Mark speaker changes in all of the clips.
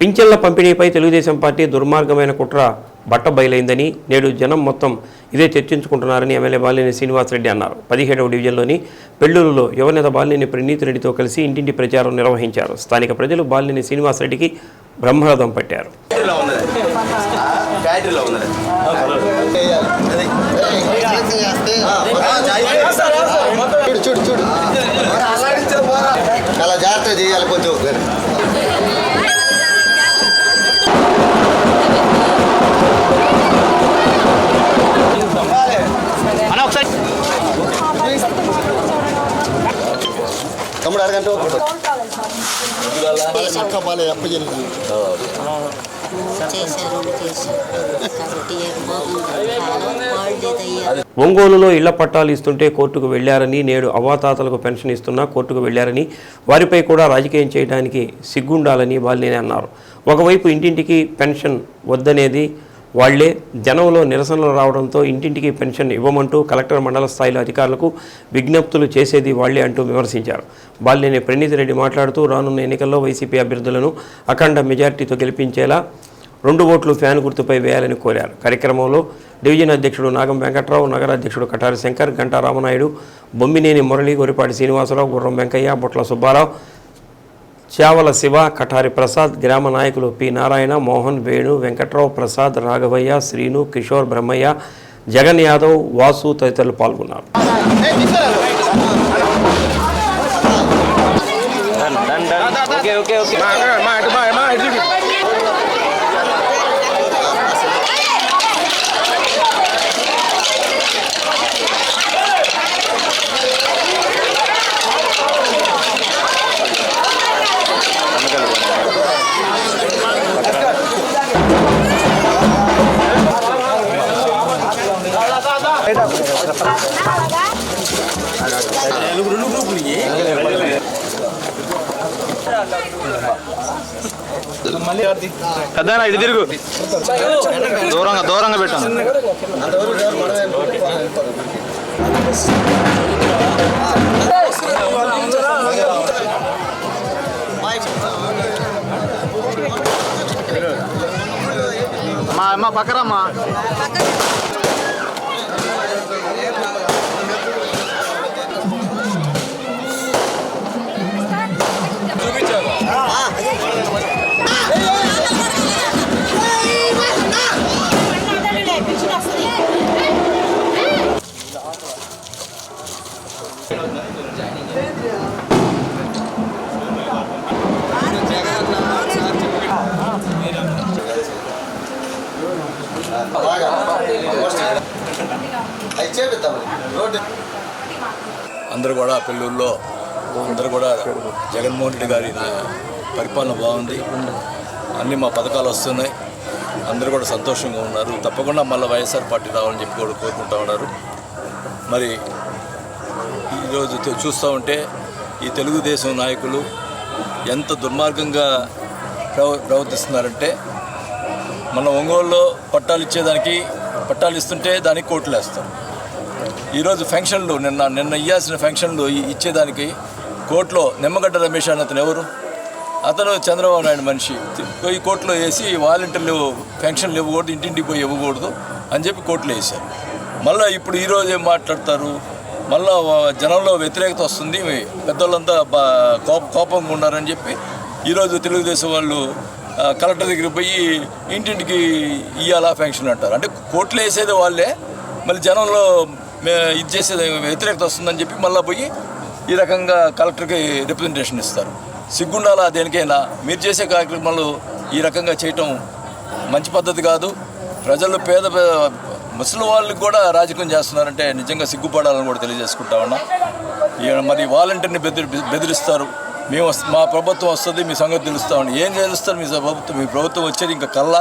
Speaker 1: పింఛన్ల పంపిణీపై తెలుగుదేశం పార్టీ దుర్మార్గమైన కుట్ర బట్ట బయలైందని నేడు జనం మొత్తం ఇదే చర్చించుకుంటున్నారని ఎమ్మెల్యే బాలినేని శ్రీనివాసరెడ్డి అన్నారు పదిహేడవ డివిజన్లోని పెళ్ళూరులో యువనేత బాలినేని ప్రణీత్ రెడ్డితో కలిసి ఇంటింటి ప్రచారం నిర్వహించారు స్థానిక ప్రజలు బాలినేని శ్రీనివాసరెడ్డికి బ్రహ్మరథం పట్టారు
Speaker 2: ఫ్యాక్టరీలో ఉంది
Speaker 3: చూడు చూడు చూడు చాలా జాగ్రత్తగా చేయాలి కొంచెం బాలే
Speaker 1: ఒంగోలులో ఇళ్ళ పట్టాలు ఇస్తుంటే కోర్టుకు వెళ్ళారని నేడు అవ్వాతాతలకు పెన్షన్ ఇస్తున్నా కోర్టుకు వెళ్ళారని వారిపై కూడా రాజకీయం చేయడానికి సిగ్గుండాలని బాలినేని అన్నారు. ఒకవైపు ఇంటింటికి పెన్షన్ వద్దనేది వాళ్ళే జనంలో నిరసనలు రావడంతో ఇంటింటికి పెన్షన్ ఇవ్వమంటూ కలెక్టర్ మండల స్థాయిలో అధికారులకు విజ్ఞప్తులు చేసేది వాళ్ళే అంటూ విమర్శించారు. బాలినేని ప్రణీత్ రెడ్డి మాట్లాడుతూ రానున్న ఎన్నికల్లో వైసీపీ అభ్యర్థులను అఖండ మెజార్టీతో గెలిపించేలా రెండు ఓట్లు ఫ్యాన్ గుర్తుపై వేయాలని కోరారు. కార్యక్రమంలో డివిజన్ అధ్యక్షుడు నాగం వెంకట్రావు నగర అధ్యక్షుడు కటారి శంకర్ గంటా రామనాయుడు బొమ్మినేని మురళి గొరిపాటి శ్రీనివాసరావు గుర్రం వెంకయ్య బొట్ల సుబ్బారావు చావల శివ కఠారి ప్రసాద్ గ్రామ నాయకులు పి నారాయణ మోహన్ వేణు వెంకట్రావు ప్రసాద్ రాఘవయ్య శ్రీను కిషోర్ బ్రహ్మయ్య జగన్ యాదవ్ వాసు తదితరులు పాల్గొన్నారు
Speaker 2: ఓకే ఓకే ఓకే పెద్దనా ఇటు తిరుగు దూరంగా దూరంగా పెట్టాను మా అమ్మ పక్కరమ్మా
Speaker 4: అందరూ కూడా పెళ్ళూరులో అందరూ కూడా జగన్మోహన్ రెడ్డి గారి పరిపాలన బాగుంది. అన్నీ మా పథకాలు వస్తున్నాయి. అందరూ కూడా సంతోషంగా ఉన్నారు. తప్పకుండా మళ్ళీ వైఎస్ఆర్ పార్టీ రావాలని చెప్పి కూడా కోరుకుంటా ఉన్నారు. మరి ఈరోజు చూస్తూ ఉంటే ఈ తెలుగుదేశం నాయకులు ఎంత దుర్మార్గంగా ప్రవ ప్రవర్తిస్తున్నారంటే మన ఒంగోలులో పట్టాలు ఇచ్చేదానికి పట్టాలు ఇస్తుంటే దానికి కోట్లు వేస్తారు. ఈరోజు ఫంక్షన్లు నిన్న నిన్న ఇయ్యాల్సిన ఫంక్షన్లు ఇచ్చేదానికి కోర్టులో నిమ్మగడ్డ రమేష్ అని అతను ఎవరు? అతను చంద్రబాబు నాయుడు మనిషి. పోయి కోర్టులో వేసి వాలంటీర్లు పెన్షన్లు ఇవ్వకూడదు ఇంటింటికి పోయి ఇవ్వకూడదు అని చెప్పి కోర్టులో వేశారు. మళ్ళీ ఇప్పుడు ఈరోజు ఏం మాట్లాడతారు? మళ్ళా జనంలో వ్యతిరేకత వస్తుంది పెద్దోళ్ళంతా బా కోప కోపంగా ఉన్నారని చెప్పి ఈరోజు తెలుగుదేశం వాళ్ళు కలెక్టర్ దగ్గరికి పోయి ఇంటింటికి ఇయ్యాలా ఫంక్షన్ అంటారు. అంటే కోర్టులో వేసేది వాళ్ళే మళ్ళీ జనంలో ఇది చేసేది వ్యతిరేకత వస్తుందని చెప్పి మళ్ళీ పోయి ఈ రకంగా కలెక్టర్కి రిప్రజెంటేషన్ ఇస్తారు. సిగ్గుండాలా దేనికైనా? మీరు చేసే కార్యక్రమాలు ఈ రకంగా చేయటం మంచి పద్ధతి కాదు. ప్రజలు పేద పే- ముసలి వాళ్ళకి కూడా రాజకీయం చేస్తున్నారంటే నిజంగా సిగ్గుపడాలని కూడా తెలియజేసుకుంటా ఉన్నా. ఈయన మరి వాలంటీర్ని బెదిరి బెదిరిస్తారు. మేము మా ప్రభుత్వం వస్తుంది మీ సంగతి తెలుస్తామని. ఏం తెలుస్తారు మీ ప్రభుత్వం? మీ ప్రభుత్వం వచ్చేది ఇంకా కల్లా.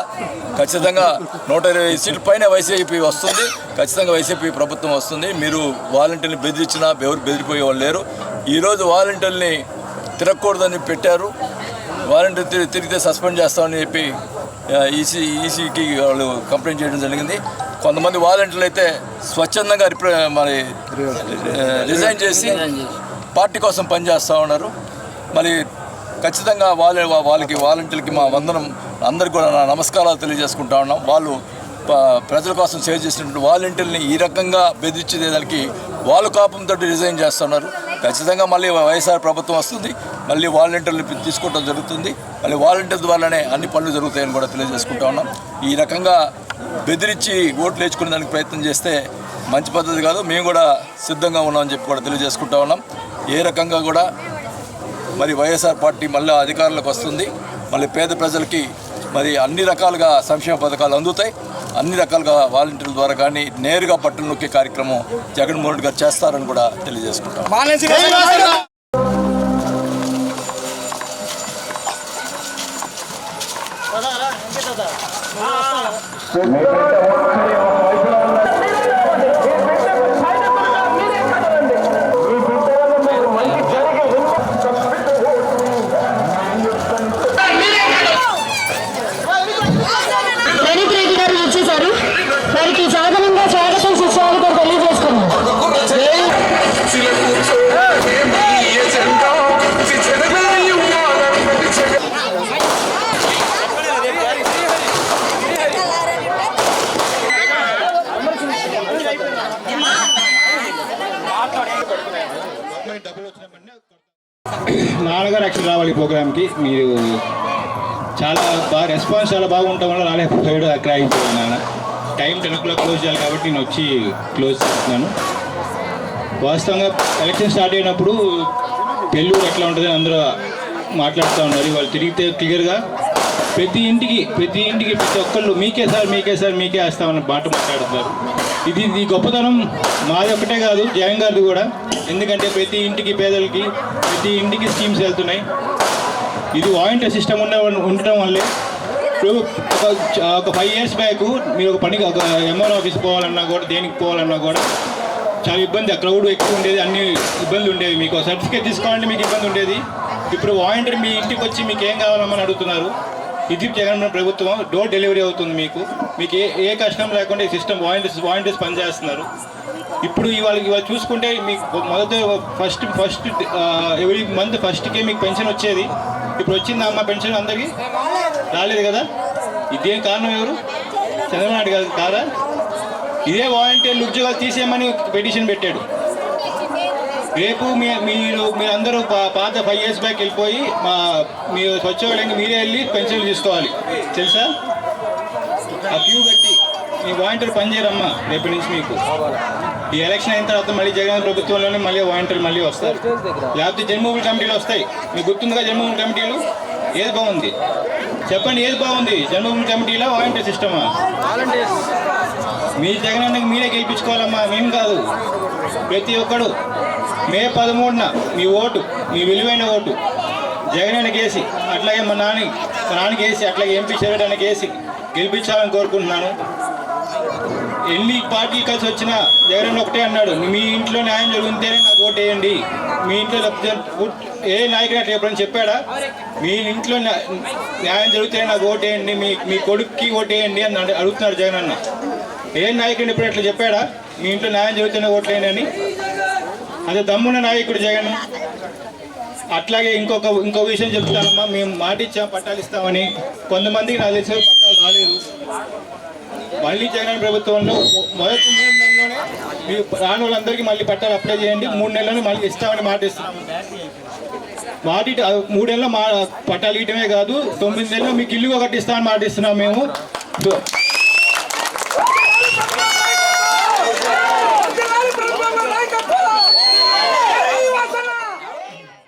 Speaker 4: ఖచ్చితంగా నూట ఇరవై సీట్ల పైన వైసీపీ వస్తుంది. ఖచ్చితంగా వైసీపీ ప్రభుత్వం వస్తుంది. మీరు వాలంటీర్ని బెదిరించినా ఎవరు బెదిరిపోయే వాళ్ళు లేరు. ఈరోజు వాలంటీర్ని తిరగకూడదని పెట్టారు. వాలంటీర్ తిరిగి తిరిగితే సస్పెండ్ చేస్తామని చెప్పి ఈసీ ఈసీకి వాళ్ళు కంప్లైంట్ చేయడం జరిగింది. కొంతమంది వాలంటీర్లు అయితే స్వచ్ఛందంగా రిప్ర మరి రిజైన్ చేసి పార్టీ కోసం పనిచేస్తూ ఉన్నారు. మరి ఖచ్చితంగా వాళ్ళ వాళ్ళకి వాలంటీర్లకి మా వందనం అందరికి కూడా నా నమస్కారాలు తెలియజేసుకుంటా ఉన్నాం. వాళ్ళు ప- ప్రజల కోసం సేవ చేసినటువంటి వాలంటీర్ని ఈ రకంగా బెదిరించేదానికి వాళ్ళు కాపంతో రిజైన్ చేస్తున్నారు. ఖచ్చితంగా మళ్ళీ వైఎస్ఆర్ ప్రభుత్వం వస్తుంది. మళ్ళీ వాలంటీర్లు తీసుకోవడం జరుగుతుంది. మళ్ళీ వాలంటీర్ ద్వారానే అన్ని పనులు జరుగుతాయని కూడా తెలియజేసుకుంటా ఉన్నాం. ఈ రకంగా బెదిరించి ఓట్లు వేసుకునే దానికి ప్రయత్నం చేస్తే మంచి పద్ధతి కాదు. మేము కూడా సిద్ధంగా ఉన్నామని చెప్పి కూడా తెలియజేసుకుంటా ఉన్నాం. ఏ రకంగా కూడా మరి వైఎస్ఆర్ పార్టీ మళ్ళీ అధికారంలోకి వస్తుంది. మళ్ళీ పేద ప్రజలకి మరి అన్ని రకాలుగా సంక్షేమ పథకాలు అందుతాయి. అన్ని రకాలుగా వాలంటీర్ల ద్వారా కానీ నేరుగా పట్టును నొక్కే కార్యక్రమం జగన్మోహన్ రెడ్డి గారు చేస్తారని కూడా తెలియజేసుకుంటాం.
Speaker 5: నాన్నగారు యాక్చువల్ రావాలి ప్రోగ్రామ్కి. మీరు చాలా బాగా రెస్పాన్స్ చాలా బాగుండటం వల్ల రాలేకపోయాడు అక్కడ అయిపోయాడు నాన్న. Time ten o'clock close చేయాలి కాబట్టి నేను వచ్చి క్లోజ్ చేస్తున్నాను. వాస్తవంగా ఎలక్షన్ స్టార్ట్ అయినప్పుడు పెళ్ళూరు ఎట్లా ఉంటుంది అందరూ మాట్లాడుతూ ఉన్నారు. వాళ్ళు తిరిగితే క్లియర్గా ప్రతి ఇంటికి ప్రతి ఇంటికి ప్రతి ఒక్కళ్ళు మీకే సార్ మీకే సార్ మీకే వేస్తామన్న మాట మాట్లాడుతున్నారు. ఇది ఇది గొప్పతనం. మాది ఒక్కటే కాదు జగన్ గారిది కూడా. ఎందుకంటే ప్రతి ఇంటికి పేదలకి ప్రతి ఇంటికి స్కీమ్స్ వెళ్తున్నాయి. ఇది వాలంటీర్ సిస్టమ్ ఉన్న ఉండటం వల్లే. ఇప్పుడు ఒక ఫైవ్ ఇయర్స్ బ్యాక్ మీరు ఒక పనికి ఒక ఎంఆర్ ఆఫీస్ పోవాలన్నా కూడా దేనికి పోవాలన్నా కూడా చాలా ఇబ్బంది. క్రౌడ్ ఎక్కువ ఉండేది అన్ని ఇబ్బందులు ఉండేవి. మీకు సర్టిఫికేట్ తీసుకోవాలంటే మీకు ఇబ్బంది ఉండేది. ఇప్పుడు వాలంటీర్ మీ ఇంటికి వచ్చి మీకు ఏం కావాలమ్మని అడుగుతున్నారు? ఇది జగన్మోహన్ ప్రభుత్వం డోర్ డెలివరీ అవుతుంది మీకు. మీకు ఏ ఏ కష్టం లేకుండా ఈ సిస్టమ్ వాలంటీర్స్ వాలంటీర్స్ పనిచేస్తున్నారు. ఇప్పుడు ఇవాళ ఇవాళ చూసుకుంటే మీకు మొదట ఫస్ట్ ఫస్ట్ ఎవ్రీ మంత్ ఫస్ట్కే మీకు పెన్షన్ వచ్చేది. ఇప్పుడు వచ్చింది అమ్మ పెన్షన్ అందరికీ? రాలేదు కదా? ఇదేం కారణం ఎవరు? చంద్రబాబు నాయుడు గారు కాదా? ఇదే వాలంటీర్లు ఉద్యోగాలు తీసేయమని పిటిషన్ పెట్టాడు. రేపు మీ మీరు మీరందరూ పా- పాత ఫైవ్ ఇయర్స్ బ్యాక్ వెళ్ళిపోయి మా మీరు స్వచ్ఛవాళ్ళకి మీరే వెళ్ళి పెన్షన్లు తీసుకోవాలి. తెలుసా? ఆ క్యూ కట్టి మీ వాలంటీర్ పనిచేయరమ్మా రేపటి నుంచి మీకు. ఈ ఎలక్షన్ అయిన తర్వాత మళ్ళీ జగన్ ప్రభుత్వంలోనే మళ్ళీ వాలంటీర్లు మళ్ళీ వస్తారు. లేకపోతే జన్మభూమి కమిటీలు వస్తాయి. మీకు గుర్తుందిగా జన్మభూమి కమిటీలు? ఏది బాగుంది? చెప్పండి ఏది బాగుంది? జన్మభూమి కమిటీలో వాలంటీర్ సిస్టమా? మీ జగన్ అన్నకి మీరే గెలిపించుకోవాలమ్మా. మేము కాదు. ప్రతి ఒక్కడు మే పదమూడున మీ ఓటు మీ విలువైన ఓటు జగన్ కేసి అట్లాగే మా నాని మా నాన్నకి వేసి అట్లాగే ఎంపీ చేయడానికి వేసి గెలిపించాలని కోరుకుంటున్నాను. ఎన్ని పార్టీ కలిసి వచ్చినా జగన్ ఒకటే అన్నాడు. మీ ఇంట్లో న్యాయం జరుగుతుంటేనే నాకు ఓటు వేయండి. మీ ఇంట్లో ఏ నాయకుడు అట్లా ఎప్పుడైనా చెప్పాడా? మీ ఇంట్లో న్యాయం జరుగుతేనే నాకు ఓటు వేయండి. మీ మీ కొడుక్కి ఓటు వేయండి అని అడుగుతున్నాడు జగన్ అన్న. ఏ నాయకుడిని ఎప్పుడు అట్లా చెప్పాడా? మీ ఇంట్లో న్యాయం జరుగుతున్న ఓట్లు అని? అదే దమ్మున్న నాయకుడు జగన్. అట్లాగే ఇంకొక ఇంకో విషయం చెప్తానమ్మా. మేము మాట ఇచ్చాం పట్టాలు ఇస్తామని. కొంతమందికి నాకు తెలిసిన పట్టాలు రాలేదు. మళ్ళీ జగన్ ప్రభుత్వంలో మొదటి మూడు నెలలోనే మీరు రాని వాళ్ళందరికీ మళ్ళీ పట్టాలు అప్లై చేయండి. మూడు నెలలోనే మళ్ళీ ఇస్తామని మాట ఇస్తున్నాం మాట మూడేళ్ళలో మూడు మా పట్టాలు ఇయటమే కాదు తొమ్మిది నెలల్లో మీకు ఇల్లు ఒకటి ఇస్తామని మాట ఇస్తున్నాం మేము.